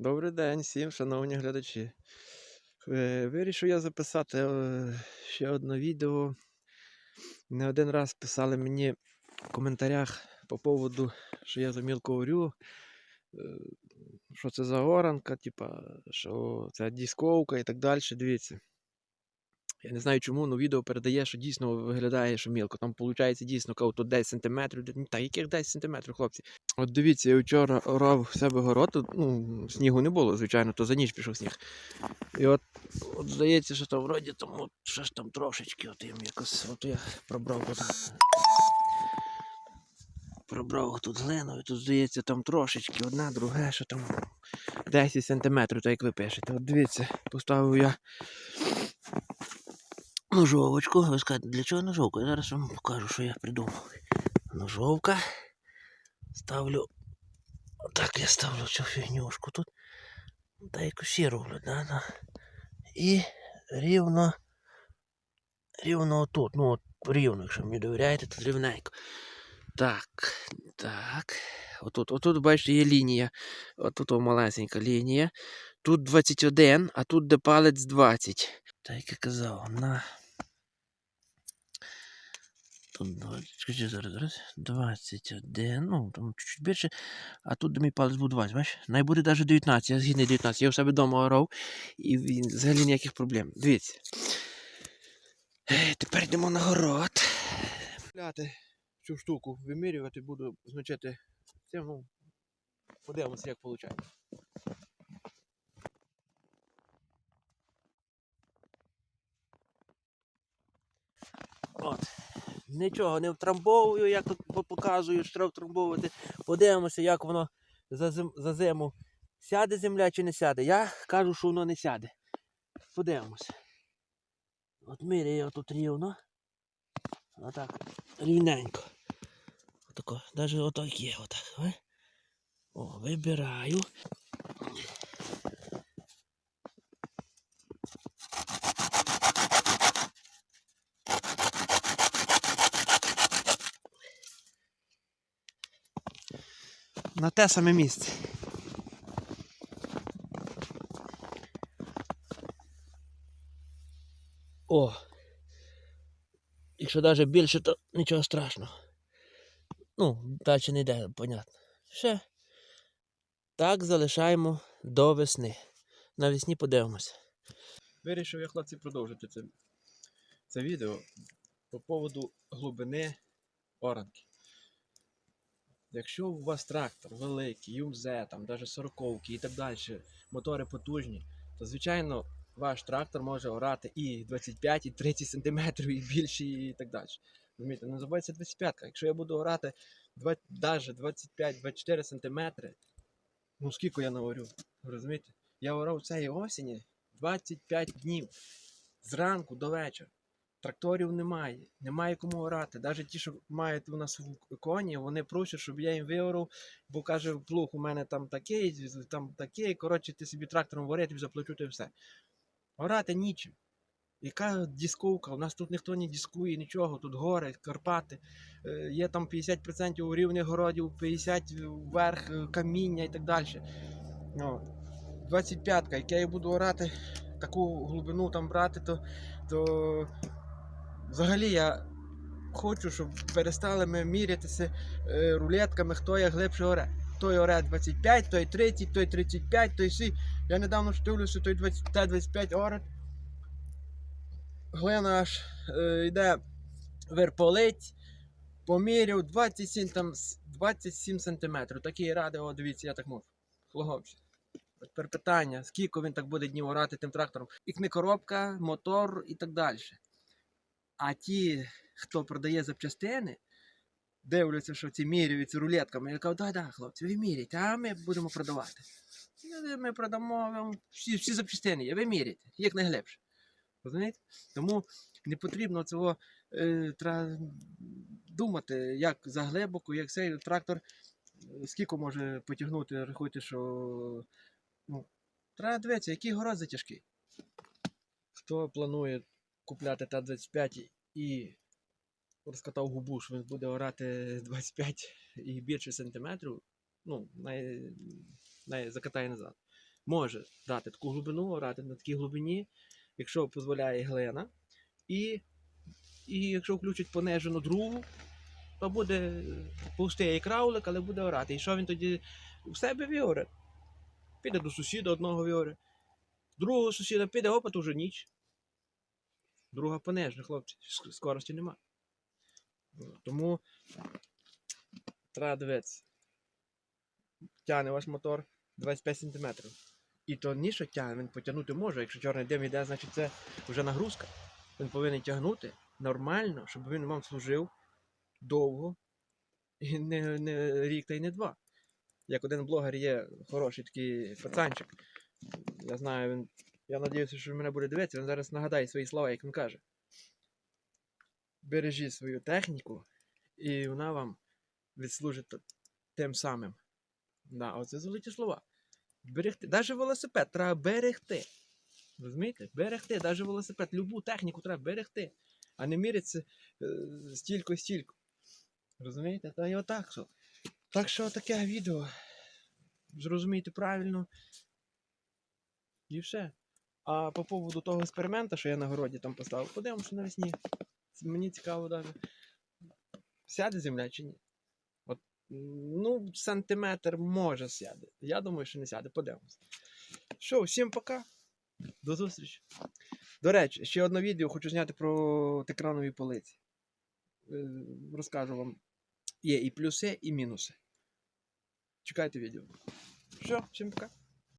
Добрий день всім, шановні глядачі. Е, Вирішив я записати е, ще одне відео. Не один раз писали мені в коментарях по поводу, що я за мілко орю, е, що це за оранка, типа, що це дісковка і так далі. Дивіться. Я не знаю чому, але відео передає, що дійсно виглядає, що мілко. Там виходить дійсно кого-то 10 см. Та яких 10 см, хлопці? От дивіться, я вчора орав в себе город, ну, снігу не було, звичайно, то за ніч пішов сніг. І от, от здається, що там вроді там от, ще ж там трошечки, от їм якось, от я пробрав тут. Пробрав тут глиною, тут здається там трошечки, одна, друге, що там 10 сантиметрів, так як ви пишете. От дивіться, поставив я ножовочку. Ви скажете, для чого ножовка? Я зараз вам покажу, що я придумав. Ножовка. Ставлю. Отак я ставлю цю фігнюшку тут. Та як усі роблять, да, да. І рівно. Рівно отут. Ну от рівно, якщо мені довіряєте, то рівненько. Так, так. Отут, отут, бачите, є лінія. Отут малесенька лінія. Тут 21, а тут де палець 20. Так як я казав, на. Тут зараз, зараз. 21, ну там чуть-чуть більше. А тут мій палець був 20, бачиш? Най буде навіть 19, я згідний 19. Я у себе вдома орав і взагалі ніяких проблем. Дивіться. Тепер йдемо на город. Цю штуку вимірювати, буду значити цим, ну, подивимося, як виходить. От. Нічого не втрамбовую, як тут по- показують, що треба втрамбовувати. Подивимося, як воно за, зим, за зиму. Сяде земля чи не сяде. Я кажу, що воно не сяде. Подивимося. От міряю тут рівно. Отак. Рівненько. Отако. Навіть отак є. Отак. О, вибираю. На те саме місце. О! Якщо навіть більше, то нічого страшного. Ну, далі не йде, понятно. Все. Так залишаємо до весни. Навесні подивимося. Вирішив я, хлопці, продовжити це, це відео по поводу глибини оранки. Якщо у вас трактор великий, ЮМЗ, там, навіть сороковки і так далі, мотори потужні, то звичайно ваш трактор може орати і 25, і 30 см, і більше, і так далі. Розумієте, не забувайте 25. Якщо я буду орати навіть 25-24 см, ну скільки я наорю, розумієте? Я орав цієї осені 25 днів зранку до вечора. Тракторів немає, немає кому орати. Навіть ті, що мають у нас в коні, вони просять, щоб я їм виорав, бо каже, плуг у мене там такий, там такий. Коротше, ти собі трактором тобі заплачу і все. Орати нічим. Яка дисковка? У нас тут ніхто не дискує, нічого, тут гори, Карпати. Е, Є там 50% рівних городів, 50% вверх е, каміння і так далі. Ну, 25-ка, як я буду орати, таку глибину там брати, то, то взагалі я хочу, щоб перестали ми мірятися е, рулетками, хто як глибше оре. Той оре 25, той 30, той 35, той сі. Я недавно дивлюся, той 20, та 25 оре. Глина аж е, йде верполить, поміряв 27, там, с- 27 сантиметрів. Такі ради, о, дивіться, я так можу. От Тепер питання, скільки він так буде днів орати тим трактором? І коробка, мотор і так далі. А ті, хто продає запчастини, дивляться, що ці міряються рулетками. Я кажу, да, да, хлопці, ви міряйте, а ми будемо продавати. Ну, Ми продамо вам всі, всі запчастини, ви міряйте, як найглибше. Розумієте? Тому не потрібно цього е, тра... думати, як за глибоко, як цей трактор, скільки може потягнути, рахуйте, що ну, треба дивитися, який город затяжкий. Хто планує купляти Т-25 і розкатав губу, що він буде орати 25 і більше сантиметрів, ну, най, закатає назад. може дати таку глибину, орати на такій глибині, якщо дозволяє глина. І, і якщо включить понижену другу, то буде пустий краулик, але буде орати. І що він тоді в себе віоре? Піде до сусіда одного віоре, другого сусіда піде, опа, то вже ніч. Друга понижена, хлопці, скорості нема. Тому треба дивитися. Тягне ваш мотор 25 см. І то ні, що тягне, він потягнути може. Якщо чорний дим йде, значить це вже нагрузка. Він повинен тягнути нормально, щоб він вам служив довго. І не, не рік та й не два. Як один блогер є хороший такий пацанчик. Я знаю, він. Я сподіваюся, що він мене буде дивитися, він зараз нагадає свої слова, як він каже. Бережіть свою техніку, і вона вам відслужить тим самим. Да, оце золоті слова. Берегти. Навіть велосипед треба берегти. Розумієте? Берегти, навіть велосипед, любу техніку треба берегти, а не мірятися е, стільки стільки. Розумієте? Та й отак. що. Так що таке відео. Зрозумійте правильно. І все. А по поводу того експеримента, що я на городі там поставив, подивимося навесні. Мені цікаво навіть. Сяде земля чи ні? От, ну, сантиметр може сяде. Я думаю, що не сяде. Подивимося. Що, всім пока. До зустрічі. До речі, ще одне відео хочу зняти про текранові полиці. Е, Розкажу вам. Є і плюси, і мінуси. Чекайте відео. Все, всім пока.